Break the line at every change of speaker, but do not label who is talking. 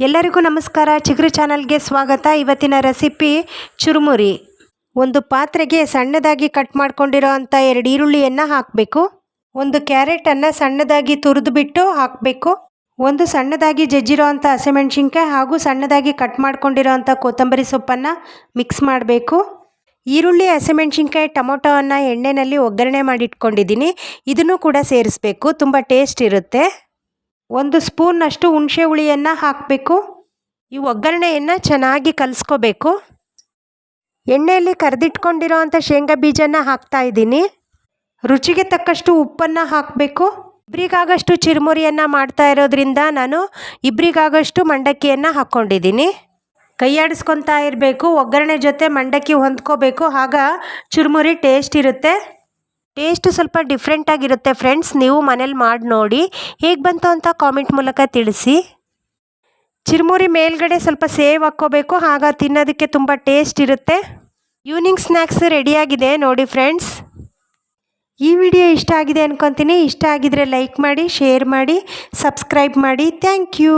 ಎಲ್ಲರಿಗೂ ನಮಸ್ಕಾರ. ಚಿಗುರು ಚಾನಲ್ಗೆ ಸ್ವಾಗತ. ಇವತ್ತಿನ ರೆಸಿಪಿ ಚುರುಮುರಿ. ಒಂದು ಪಾತ್ರೆಗೆ ಸಣ್ಣದಾಗಿ ಕಟ್ ಮಾಡ್ಕೊಂಡಿರೋ ಅಂಥ ಎರಡು ಈರುಳ್ಳಿಯನ್ನು ಹಾಕಬೇಕು. ಒಂದು ಕ್ಯಾರೆಟನ್ನು ಸಣ್ಣದಾಗಿ ತುರಿದುಬಿಟ್ಟು ಹಾಕಬೇಕು. ಒಂದು ಸಣ್ಣದಾಗಿ ಜಜ್ಜಿರೋ ಅಂಥ ಹಸಿಮೆಣ್ಸಿನ್ಕಾಯಿ ಹಾಗೂ ಸಣ್ಣದಾಗಿ ಕಟ್ ಮಾಡ್ಕೊಂಡಿರೋ ಅಂಥ ಕೊತ್ತಂಬರಿ ಸೊಪ್ಪನ್ನು ಮಿಕ್ಸ್ ಮಾಡಬೇಕು. ಈರುಳ್ಳಿ, ಹಸಿಮೆಣ್ಸಿನ್ಕಾಯಿ, ಟೊಮೊಟೊವನ್ನು ಎಣ್ಣೆಯಲ್ಲಿ ಒಗ್ಗರಣೆ ಮಾಡಿಟ್ಕೊಂಡಿದ್ದೀನಿ. ಇದನ್ನು ಕೂಡ ಸೇರಿಸ್ಬೇಕು. ತುಂಬ ಟೇಸ್ಟ್ ಇರುತ್ತೆ. ಒಂದು ಸ್ಪೂನ್ನಷ್ಟು ಹುಣಸೆ ಹುಳಿಯನ್ನು ಹಾಕಬೇಕು. ಈ ಒಗ್ಗರಣೆಯನ್ನು ಚೆನ್ನಾಗಿ ಕಲಿಸ್ಕೋಬೇಕು. ಎಣ್ಣೆಯಲ್ಲಿ ಕರೆದಿಟ್ಕೊಂಡಿರೋ ಅಂಥ ಶೇಂಗಾ ಬೀಜನ ಹಾಕ್ತಾ ಇದ್ದೀನಿ. ರುಚಿಗೆ ತಕ್ಕಷ್ಟು ಉಪ್ಪನ್ನು ಹಾಕಬೇಕು. ಇಬ್ಬರಿಗಾಗಷ್ಟು ಚಿರುಮುರಿಯನ್ನು ಮಾಡ್ತಾ ಇರೋದ್ರಿಂದ ನಾನು ಇಬ್ಬರಿಗಾಗಷ್ಟು ಮಂಡಕ್ಕಿಯನ್ನು ಹಾಕ್ಕೊಂಡಿದ್ದೀನಿ. ಕೈಯಾಡಿಸ್ಕೊತಾ ಇರಬೇಕು. ಒಗ್ಗರಣೆ ಜೊತೆ ಮಂಡಕ್ಕಿ ಹೊಂದ್ಕೋಬೇಕು. ಆಗ ಚುರುಮುರಿ ಟೇಸ್ಟ್ ಇರುತ್ತೆ. ಟೇಸ್ಟ್ ಸ್ವಲ್ಪ ಡಿಫ್ರೆಂಟಾಗಿರುತ್ತೆ ಫ್ರೆಂಡ್ಸ್ ನೀವು ಮನೇಲಿ ಮಾಡಿ ನೋಡಿ. ಹೇಗೆ ಬಂತು ಅಂತ ಕಾಮೆಂಟ್ ಮೂಲಕ ತಿಳಿಸಿ. ಚಿರುಮುರಿ ಮೇಲ್ಗಡೆ ಸ್ವಲ್ಪ ಸೇವ್ ಹಾಕ್ಕೋಬೇಕು, ಆಗ ತಿನ್ನೋದಕ್ಕೆ ತುಂಬ ಟೇಸ್ಟ್ ಇರುತ್ತೆ. ಈವ್ನಿಂಗ್ ಸ್ನ್ಯಾಕ್ಸ್ ರೆಡಿಯಾಗಿದೆ ನೋಡಿ ಫ್ರೆಂಡ್ಸ್ ಈ ವಿಡಿಯೋ ಇಷ್ಟ ಆಗಿದೆ ಅನ್ಕೊತೀನಿ. ಇಷ್ಟ ಆಗಿದರೆ ಲೈಕ್ ಮಾಡಿ ಶೇರ್ ಮಾಡಿ ಸಬ್ಸ್ಕ್ರೈಬ್ ಮಾಡಿ. Thank you